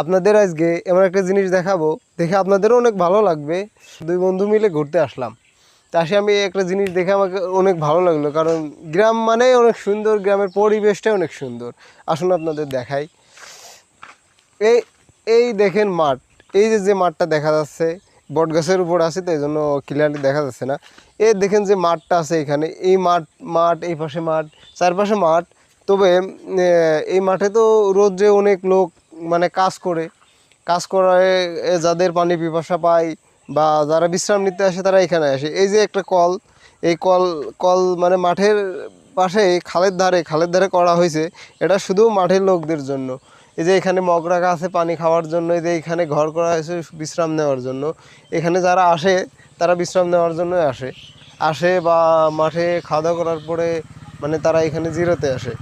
আপনাদের আজকে এমন একটা জিনিস দেখাবো, দেখে আপনাদেরও অনেক ভালো লাগবে। দুই বন্ধু মিলে ঘুরতে আসলাম। তা আসে আমি একটা জিনিস দেখে আমাকে অনেক ভালো লাগল, কারণ গ্রাম মানে অনেক সুন্দর, গ্রামের পরিবেশটাই অনেক সুন্দর। আসুন আপনাদের দেখাই। এই এই দেখেন মাঠ। এই যে যে মাঠটা দেখা যাচ্ছে বট গাছের উপর আছে তো এই জন্য ক্লিয়ারলি দেখা যাচ্ছে না। এই দেখেন যে মাঠটা আছে এখানে। এই মাঠ মাঠ, এই পাশে মাঠ, চারপাশে মাঠ। তবে এই মাঠে তো রোদ্রে অনেক লোক মানে কাজ করে। কাজ করে যাদের পানি পিপাসা পায় বা যারা বিশ্রাম নিতে আসে তারা এখানে আসে। এই যে একটা কল, এই কল কল মানে মাঠের পাশে খালের ধারে খালের ধারে করা হয়েছে, এটা শুধু মাঠের লোকদের জন্য। এই যে এখানে মগ রাখা আছে পানি খাওয়ার জন্য, এই যে এখানে ঘর করা হয়েছে বিশ্রাম নেওয়ার জন্য। এখানে যারা আসে, তারা বিশ্রাম নেওয়ার জন্য আসে। আসে বা মাঠে খাওয়া দাওয়া করার পরে মানে তারা এখানে জিরোতে আসে।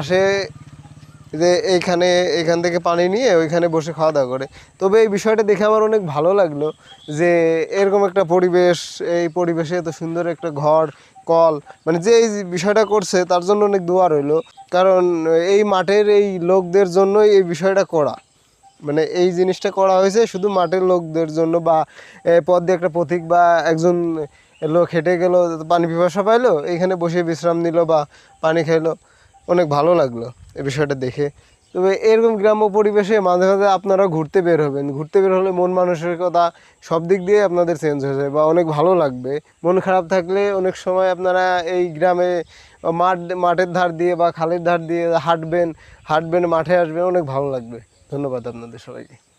আসে যে এইখানে এখান থেকে পানি নিয়ে ওইখানে বসে খাওয়া দাওয়া করে। তবে এই বিষয়টা দেখে আমার অনেক ভালো লাগল যে এরকম একটা পরিবেশ, এই পরিবেশে এত সুন্দর একটা ঘর, কল মানে যে এই বিষয়টা করছে তার জন্য অনেক দোয়া রইল। কারণ এই মাঠের এই লোকদের জন্যই এই বিষয়টা করা। মানে এই জিনিসটা করা হয়েছে শুধু মাঠের লোকদের জন্য বা পথ দিয়ে একটা প্রতীক বা একজন লোক হেঁটে গেলো, পানি পিপাসা পাইলো, এইখানে বসে বিশ্রাম নিল বা পানি খাইলো। অনেক ভালো লাগল। এই বিষয়টা দেখে। তবে এরকম গ্রাম্য পরিবেশে মাঝে মাঝে আপনারা ঘুরতে বের হবেন। ঘুরতে বের হলে মন মানসিকতা সব দিক দিয়ে আপনাদের চেঞ্জ হয়ে যায় বা অনেক ভালো লাগবে। মন খারাপ থাকলে অনেক সময় আপনারা এই গ্রামে মাঠ, মাঠের ধার দিয়ে বা খালের ধার দিয়ে হাঁটবেন হাঁটবেন, মাঠে আসবেন, অনেক ভালো লাগবে। ধন্যবাদ আপনাদের সবাইকে।